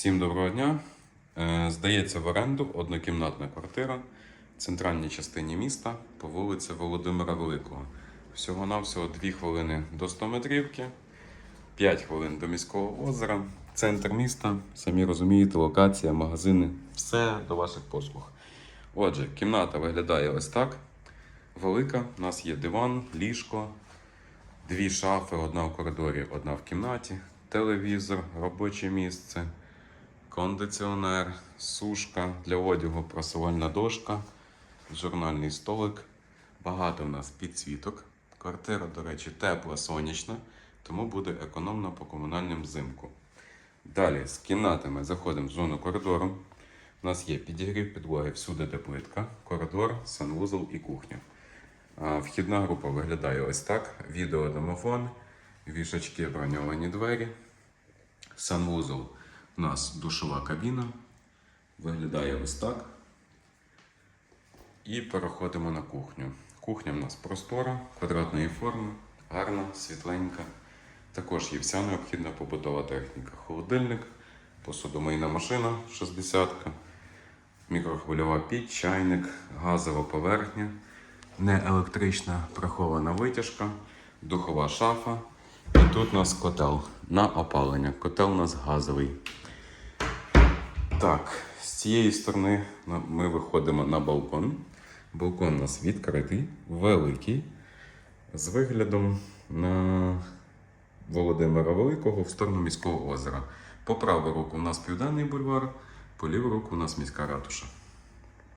Всім доброго дня. Е, Здається в оренду однокімнатна квартира в центральній частині міста по вулиці Володимира Великого. Всього-навсього 2 хвилини до 100 метрівки, 5 хвилин до міського озера, центр міста. Самі розумієте, локація, магазини, все до ваших послуг. Отже, кімната виглядає ось так. Велика. У нас є диван, ліжко, Дві шафи, одна в коридорі, одна в кімнаті, телевізор, робоче місце, кондиціонер, сушка для одягу, прасувальна дошка, журнальний столик. Багато в нас підсвіток. Квартира, до речі, тепла, сонячна, тому буде економно по комунальним взимку. Далі з кімнати ми заходимо в зону коридору. У нас є підігрів підлоги всюди, де плитка, коридор, санвузол і кухня. Вхідна група виглядає ось так: відеодомофон, вішачки, броньовані двері. Санвузол у нас душова кабіна. Виглядає ось так. І переходимо на кухню. Кухня в нас простора, квадратної форми, гарна, світленька. Також є вся необхідна побутова техніка. Холодильник, посудомийна машина 60-ка, мікрохвильова піч, чайник, газова поверхня, не електрична прихована витяжка, духова шафа. І тут у нас котел на опалення. Котел у нас газовий. Так, з цієї сторони ми виходимо на балкон. Балкон у нас відкритий, великий, з виглядом на Володимира Великого в сторону міського озера. По праву руку у нас Південний бульвар, по ліву руку у нас міська ратуша.